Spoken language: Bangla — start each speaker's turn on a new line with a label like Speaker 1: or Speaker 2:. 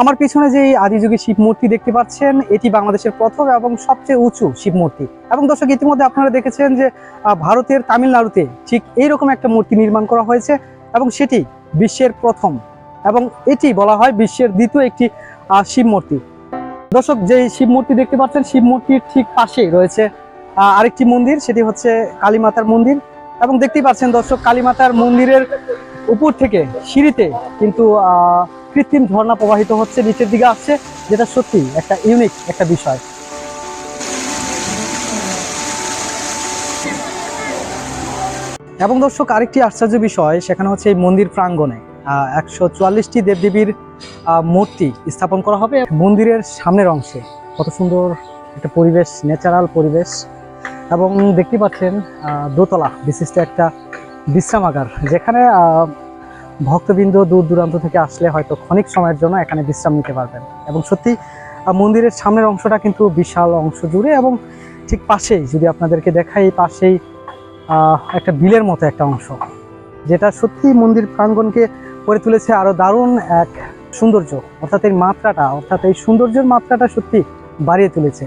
Speaker 1: আমার পিছনে যে আদিযুগী শিব মূর্তি দেখতে পাচ্ছেন, এটি বাংলাদেশের প্রথম এবং সবচেয়ে উঁচু শিব মূর্তি। এবং দর্শক, ইতিমধ্যে আপনারা দেখেছেন যে ভারতের তামিলনাড়ুতে ঠিক এইরকম একটা মূর্তি নির্মাণ করা হয়েছে এবং সেটি বিশ্বের প্রথম এবং এটি বলা হয় বিশ্বের দ্বিতীয় একটি শিব মূর্তি। দর্শক, যে শিব মূর্তি দেখতে পাচ্ছেন, শিব মূর্তির ঠিক পাশেই রয়েছে আরেকটি মন্দির, সেটি হচ্ছে কালীমাতার মন্দির। এবং দেখতেই পাচ্ছেন দর্শক, কালীমাতার মন্দিরের উপর থেকে সিঁড়িতে কিন্তু কৃত্রিম ঝর্ণা প্রবাহিত হচ্ছে, নিচের দিকে আসছে, যেটা সত্যি একটা ইউনিক একটা বিষয়। এবং দর্শক, আরেকটি আশ্চর্য বিষয়, সেখানে হচ্ছে এই মন্দির প্রাঙ্গণে একশো চুয়াল্লিশটি দেবদেবীর মূর্তি স্থাপন করা হবে মন্দিরের সামনের অংশে। কত সুন্দর একটা পরিবেশ ন্যাচারাল পরিবেশ। এবং দেখতে পাচ্ছেন দোতলা, বিশিষ্ট একটা বিশ্রামাগার, যেখানে ভক্তবৃন্দ দূর দূরান্ত থেকে আসলে হয়তো ক্ষণিক সময়ের জন্য এখানে বিশ্রাম নিতে পারবেন। এবং সত্যি মন্দিরের সামনের অংশটা কিন্তু বিশাল অংশ জুড়ে এবং ঠিক পাশেই, যদি আপনাদেরকে দেখাই পাশেই একটা বিলের মতো একটা অংশ, যেটা সত্যি মন্দির প্রাঙ্গণকে করে তুলেছে আরও দারুণ এক সৌন্দর্য। অর্থাৎ এই মাত্রাটা, অর্থাৎ এই সৌন্দর্যের মাত্রাটা সত্যি বাড়িয়ে তুলেছে।